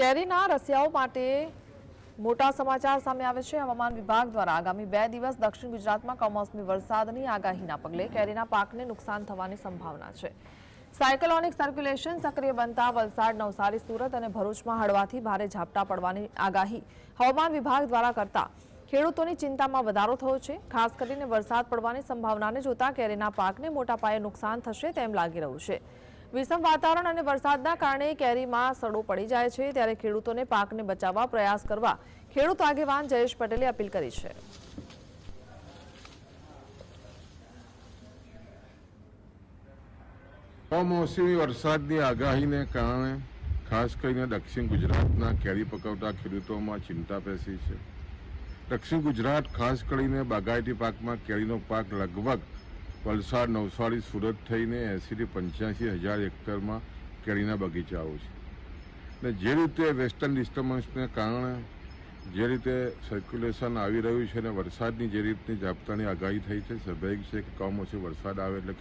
કેરીના રસિયાઓ માટે મોટા સમાચાર સામે આવે છે. હવામાન વિભાગ દ્વારા આગામી બે દિવસ દક્ષિણ ગુજરાતમાં કમોસમી વરસાદની આગાહીના પગલે કેરીના પાકને નુકસાન થવાની સંભાવના છે. સાયકલોનિક સર્ક્યુલેશન સક્રિય બનતા વલસાડ, નવસારી, સુરત અને ભરૂચમાં હળવાથી ભારે ઝાપટા પડવાની આગાહી હવામાન વિભાગ દ્વારા કરતા ખેડૂતોની ચિંતામાં વધારો થયો છે. ખાસ કરીને વરસાદ પડવાની સંભાવનાને જોતા કેરીના પાકને મોટા પાયે નુકસાન થશે તેમ લાગી રહ્યું છે. વિષમ વાતાવરણ અને વરસાદના કારણે કેરીમાં સડો પડી જાય છે. ત્યારે ખેડૂતોને પાકને બચાવવા પ્રયાસ કરવા ખેડૂત આગેવાન જયેશ પટેલે અપીલ કરી છે. કમોસમી વરસાદની આગાહીને કારણે ખાસ કરીને દક્ષિણ ગુજરાતના કેરી પકવતા ખેડૂતોમાં ચિંતા પેસી છે. દક્ષિણ ગુજરાત ખાસ કરીને બાગાયતી પાકમાં કેરીનો પાક લગભગ વલસાડ નવસારી સુરત થઈને એંસીથી પંચ્યાસી હજાર હેક્ટરમાં કેરીના બગીચાઓ છે. ને જે રીતે વેસ્ટર્ન ડિસ્ટર્બન્સને કારણે જે રીતે સર્ક્યુલેશન આવી રહ્યું છે અને વરસાદની જે રીતની ઝાપટાની આગાહી થઈ છે સ્વાભાવિક છે કે કમોસમી વરસાદ આવે એટલે